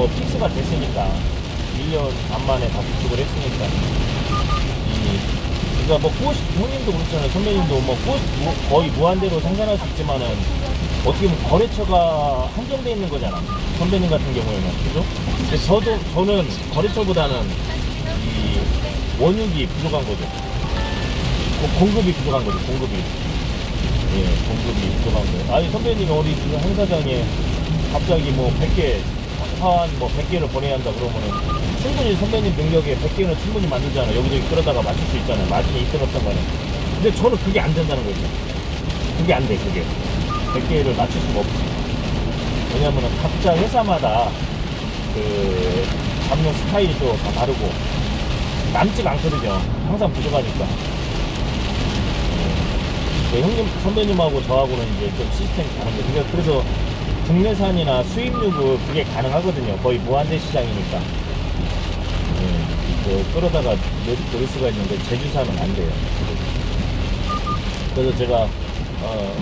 뭐 픽스가 됐으니까 1년 반 만에 다 구축을 했으니까. 이 그러니까 뭐 구호 부모님도 그렇잖아요. 선배님도 뭐 구호 뭐 거의 무한대로 생산할 수 있지만은 어떻게 보면 거래처가 한정돼 있는 거잖아. 선배님 같은 경우에는. 그죠? 근데 저도 저는 거래처보다는 이 원육이 부족한 거죠. 고- 공급이 부족한 거죠. 공급이. 예 공급이 부족한 거예요. 아니 선배님이 어디 그 행사장에 갑자기 뭐 100개 화 한 뭐 100개를 보내야 한다 그러면은 충분히 선배님 능력에 100개는 충분히 만들잖아요. 여기저기 끌어다가 맞출 수 있잖아요. 마진이 있든 없든 간에. 근데 저는 그게 안 된다는 거죠 그게 안 돼 그게. 100개를 맞출 수가 없지 왜냐면은 각자 회사마다 그 잡는 스타일이 또 다 다르고 남지가 않거든요. 항상 부족하니까. 네, 형님 선배님하고 저하고는 이제 좀 시스템이 다른데. 그러니까 그래서 국내산이나 수입육은 그게 가능하거든요. 거의 무한대 시장이니까. 예, 그 끌어다가 넣- 넣을 수가 있는데 제주산은 안 돼요. 그래서 제가 어,